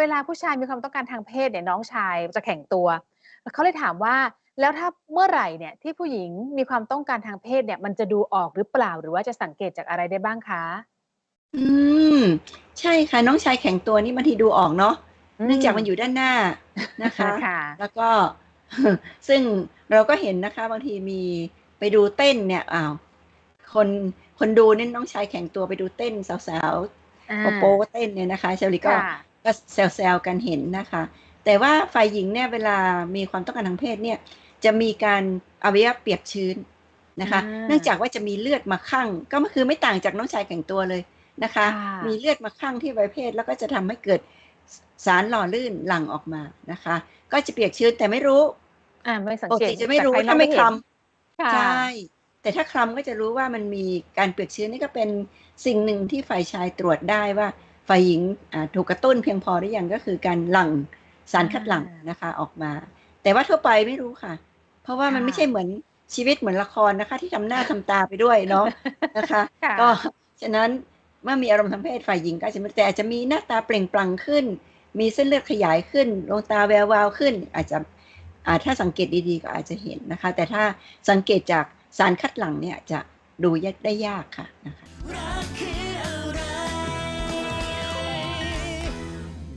เวลาผู้ชายมีความต้องการทางเพศเนี่ยน้องชายจะแข็งตัวเขาเลยถามว่าแล้วถ้าเมื่อไหร่เนี่ยที่ผู้หญิงมีความต้องการทางเพศเนี่ย มันจะดูออกหรือเปล่า หรือว่าจะสังเกตจากอะไรได้บ้างคะ อืม ใช่ค่ะ น้องชายแข็งตัวนี่บางทีดูออกเนาะเนื่องจากมันอยู่ด้านหน้านะคะค่ะแล้วก็ ซึ่งเราก็เห็นนะคะ บางทีมีไปดูเต้นเนี่ยอ้าวคนคนดูเนี่ยน้องชายแข็งตัวไปดูเต้นสาวอ่าๆโปโปก็เต้นเนี่ยนะคะเชลลีก็ค่ะ ก็แซวๆกันเห็นนะคะ แต่ว่าฝ่ายหญิงเนี่ยเวลามีความต้องการทางเพศเนี่ยจะมีการอวัยวะเปียกชื้นนะคะอ่าเนื่องจากว่าจะมีเลือดมาคั่ง ก็คือไม่ต่างจากน้องชายแข็งตัวเลยนะคะค่ะมีเลือดมาคั่งที่อวัยวะเพศแล้วก็จะทำให้เกิดสารหล่อลื่นหลั่งออกมานะคะ ก็จะเปียกชื้นแต่ไม่รู้อ่าไม่สังปกเกตติจะไม่รู้จกภยนอกถ้าไม่คเห็นลำค่ะใช่แต่ถ้าคลำก็จะรู้ว่ามันมีการเปียกชื้นนี่ก็เป็นสิ่งหนึ่งที่ฝ่ายชายตรวจได้ว่า ฝ่ายหญิงอ่าถูกกระตุ้นเพียงพอหรือยังก็คือการหลั่งสารคัดหลั่งนะคะออกมา แต่ว่าทั่วไปไม่รู้ค่ะ เพราะว่ามันค่ะไม่ใช่เหมือนชีวิตเหมือนละครนะคะ ที่ทำหน้าทำตาไปด้วยเนาะนะคะค่ะก็ฉะนั้นเมื่อมีอารมณ์ทางเพศฝ่ายหญิงก็จะไม่แต่อาจจะมีหน้าตาเปล่งปลั่งขึ้น มีเส้นเลือดขยายขึ้นดวงตาแวววาวขึ้น อาจจะอ่าถ้าสังเกตดีๆก็อาจจะเห็นนะคะ แต่ถ้าสังเกตจากสารคัดหลั่งเนี่ยจะดูได้ยากค่ะนะคะเรา